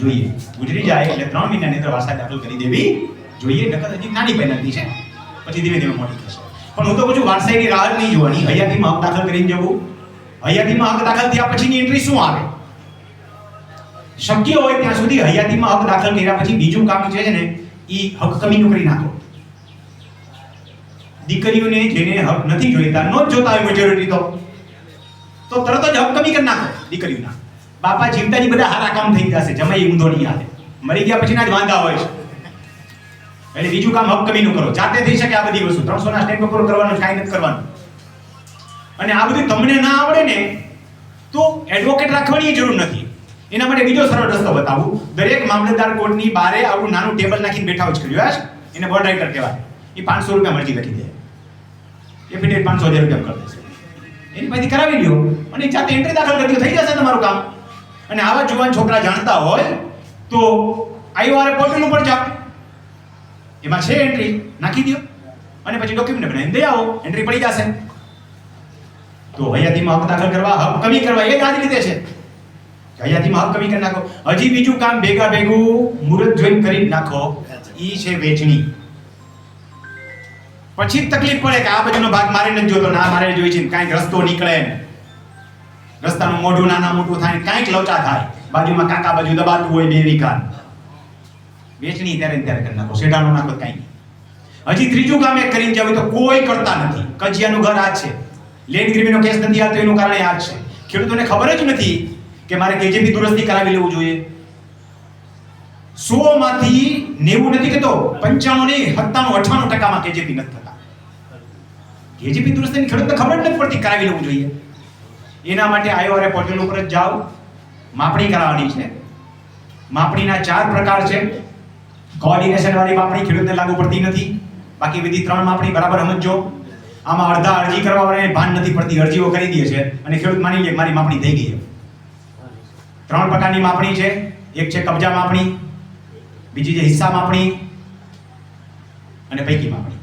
જોઈએ. ગુજરી જાય એટલે ત્રણ મહિનાની અંદર વારસા દાખલ કરી દેવી જોઈએ, નકર હજી નાની પેનલ્ટી છે. પછી ધીમે ધીમે મોટી થશે. પણ હું તો કહું છું, વારસાઈની રાહ નહીં જોવાની. હયાતીમાં હક દાખલ કરીને જવું. હયાતીમાં હક દાખલ થયા પછીની એન્ટ્રી શું આવે? શક્ય હોય ત્યાં સુધી હયાતીમાં હક દાખલ કર્યા પછી બીજું કામ છે ને એ હક કમીનું કરી નાખો. દીકરીઓને જેને હક નથી જોઈતા નો જ જોતા હોય મેજોરિટી તો. તો તરત જ હક કમી કરી નાખો દીકરીઓના. બાપા જીવતાની બધા હારા કામ થઈ જશે, જમાઈ ઊંધો નહીં આવે મરી ગયા પછી ના જ વાંધા હોય છે. એટલે બીજું કામ અપકમીનું કમીનું કરો. જાતે થઈ શકે આ બધી વસ્તુ. ત્રણસો ના સ્ટેપ પર કરવાનું, કાંઈ નથી કરવાનું. અને આ બધું તમને ના આવડે ને, તો એડવોકેટ રાખવાની જરૂર નથી. એના માટે બીજો સરળ રસ્તો બતાવું. દરેક મામલતદાર કોર્ટની બારે આવું નાનું ટેબલ નાખીને બેઠા જ કર્યું છે એને બોર્ડ રાઇટર કહેવાય. એ પાંચસો રૂપિયા મરજી લખી દે. એફિડેવિટ પાંચસો હજાર રૂપિયા કરી દેશે એની પાસેથી કરાવી લ્યો. અને જાતે એન્ટ્રી દાખલ કરી થઈ જશે તમારું કામ. અને આવા જુવાન છોકરા જાણતા હોય તો આઈઓઆર પોર્ટલ ઉપર જાઓ. એમાં છે એન્ટ્રી નાખી દો અને પછી ડોક્યુમેન્ટ બનાવીને દઈ આવો. એન્ટ્રી પડી જશે. તો હયાતીમાં હક દાખલ કરવા, હક કમી કરવા એ જ રીતે છે. હયાતીમાં હક કમી કરી નાખો. હજી બીજું કામ ભેગા ભેગું મુહૂર્ત જોઈન કરી નાખો. ઈ છે વેચણી. પછી તકલીફ પડે કે આ બાજુનો ભાગ મારે નથી જોતો ના મારે જોઈ છે કાંઈક રસ્તો નીકળે રસ્તાનું મોઢું નાના મોટું થાય, કાંઈક લોચા થાય. બાજુમાં કાકા બાજુ દબાતું હોય બે વિકાન વેચણી ત્યારે ત્યારે કરી નાખો, શેઢાનો નાખો કાંઈ હજી ત્રીજું કામ એક કરીને જાવ તો કોઈ કરતા નથી. કજિયાનું ઘર આ છે. લેન્ડ ગ્રીમીનો કેસ નથી આવતો એનું કારણ આ છે. ખેડૂતોને ખબર જ નથી કે મારે કેજીપી દુરસ્તી કરાવી લેવું જોઈએ. સો માંથી નેવું નથી કેતો, પંચાણું નહીં, સત્તાણું અઠાણું ટકામાં કેજીપી નથી થતા. કેજીપી દુરસ્તીની ખેડૂતને ખબર નથી પડતી, કરાવી લેવું જોઈએ. એના માટે આઈઓઆરએ પોર્ટલ ઉપર જ જાઓ. માપણી કરાવવાની છે. માપણીના ચાર પ્રકાર છે. કોઓર્ડિનેશન વાળી માપણી ખેડૂતને લાગુ પડતી નથી. બાકી બધી ત્રણ માપણી, બરાબર સમજજો. આમાં અડધા અરજી કરવા વાળાને ભાન નથી પડતી. અરજીઓ કરી દે છે. અને ખેડૂત માની લે મારી માપણી થઈ ગઈ છે. ત્રણ પ્રકારની માપણી છે. એક છે કબજા માપણી, બીજી છે હિસ્સા માપણી અને પૈકી માપણી.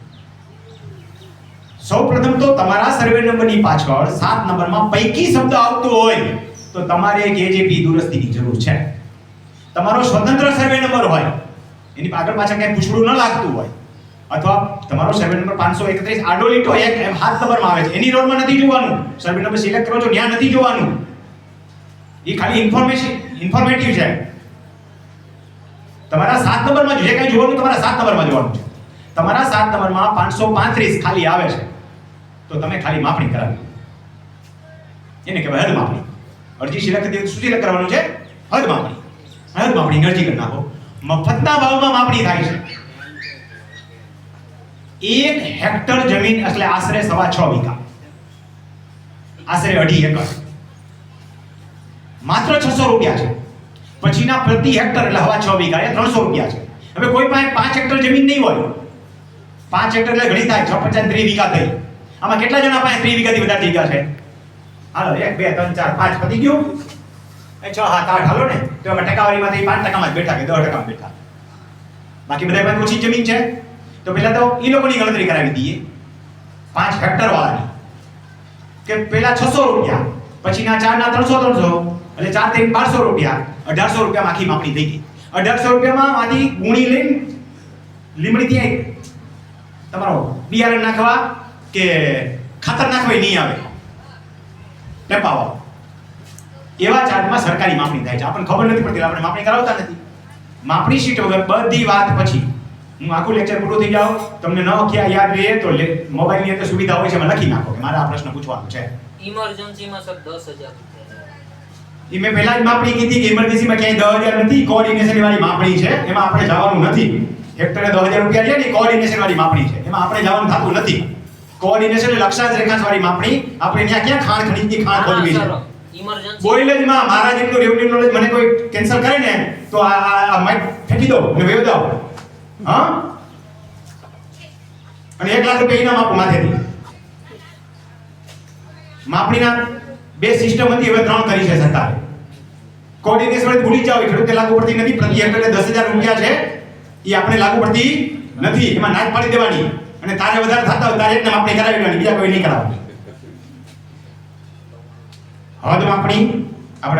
સૌપ્રથમ તો તમારા સર્વે નંબરની પાછળ સાત નંબરમાં પૈકી શબ્દ આવતો હોય તો તમારે એક એજેપી દુરસ્તીની જરૂર છે. તમારો સ્વતંત્ર સર્વે નંબર હોય, એની આગળ પાછળ કંઈ પૂછડું ન લાગતું હોય, અથવા તમારો સર્વે નંબર પાંચસો એકત્રીસ આડો લીટો એક એમ હાથ નંબરમાં આવે છે. એની રોડમાં નથી જોવાનું. સર્વે નંબર સિલેક્ટ કરો છો, ત્યાં નથી જોવાનું. એ ખાલી ઇન્ફોર્મેશન ઇન્ફોર્મેટિવ છે. તમારા સાત નંબરમાં જે કાંઈ જોવાનું, તમારા સાત નંબરમાં જોવાનું છે. તમારા સાત નંબરમાં પાંચસો પાંત્રીસ ખાલી આવે છે. તો તમે ખાલી માપણી કરાવી એને કહેવાય હદ માપણી. અરજી સિલેક્ટ શું સિલેક્ટ કરવાનું છે? હદ માપણી. હદ માપણી અરજી કરી નાખો. મફતના ભાવમાં માપણી થાય છે. એક હેક્ટર જમીન એટલે આશરે સવા છ વીઘા. આશરે અઢી એકર. માત્ર છસો રૂપિયા છે. પછીના પ્રતિ હેક્ટર એટલે હવા છ વીઘા, એ ત્રણસો રૂપિયા છે. હવે કોઈ પાસે પાંચ હેક્ટર જમીન નહીં હોય પાંચ હેક્ટર એટલે ઘણી થાય. છ પચાસ ત્રીસ વીઘા થઈ. આમાં કેટલા જણા પાસે ત્રીસ વીઘાથી વધારે જગ્યા છે? હાલો, એક, બે, ત્રણ, ચાર, પાંચ પતી ગયું. એ છ, સાત, આઠ, હાલો ને. તો અમે ટકાવારીમાંથી પાંચ ટકામાં જ બેઠા કે દસ ટકામાં બેઠા. બાકી બધા પાસે ઓછી જમીન છે. તો પહેલાં તો એ લોકોની ગણતરી કરાવી દઈએ. પાંચ હેક્ટર વાળાની. કે પેલા છસો રૂપિયા, પછીના ચારના ત્રણસો ત્રણસો. એટલે ચાર ત્રણ બારસો રૂપિયા. અઢારસો રૂપિયામાં આખી માપણી થઈ ગઈ. અઢારસો રૂપિયામાં આથી ગુણી લઈને લીમડી ત્યાં તમારો બિયારણ નાખવા કે ખાતર નાખવા નહીં આવે? ટેપાવા. એવા ચાર્જમાં સરકારી માપણી થાય છે. આપણને ખબર નથી પડતી આપણે માપણી કરાવતા નથી. માપણી શીટ વગર બધી વાત પછી. હું આખું લેક્ચર પૂરું થઈ જાઉં. તમને ન ખ્યા યાદ રહે તો મોબાઈલની અંદર સુવિધા હોય છે એમાં લખી નાખો કે મારે આ પ્રશ્ન પૂછવાનો છે. ઇમરજન્સીમાં સર દસ હજાર એ મેં પહેલા જ માપણી કીધી કે ઇમરજન્સીમાં ક્યાંય દસ હજાર નથી. કોઓર્ડિનેશન વાળી માપણી છે. એમાં આપણે જવાનું નથી. હેક્ટરે દસ હજાર રૂપિયા છે ને કોઓર્ડિનેશન વાળી માપણી છે. એમાં આપણે જવાનું થતું નથી. કોઓર્ડિનેશન એટલે લક્ષાંશ રેખાંશ વાળી માપણી. આપણે ત્યાં ક્યાં ખાણ ખનીજની ખાણ ખોલવી છે? બોઇલેજમાં મારા જેટલું રેવન્યુ નોલેજ મને કોઈ કેન્સલ કરે ને તો આ આ- માઇક ફેંકી દો અને વેવ દો. હા? અને એક લાખ રૂપિયા ઇનામ આપો માથેથી. માપણીના બે સિસ્ટમ હતી હવે ત્રણ કરી છે સરકારે. કોઓર્ડિનેશન ભૂલી જાઓ એ લાગુ પડતી નથી. પ્રતિ હેક્ટરે દસ હજાર રૂપિયા છે. એ આપણે લાગુ પડતી નથી. એમાં નાક પાડી દેવાની. અને તારે વધારે થતા હોય તારે માપણી કરાવી લેવાની બીજા કોઈ નહીં કરાવવાની હદ માપણી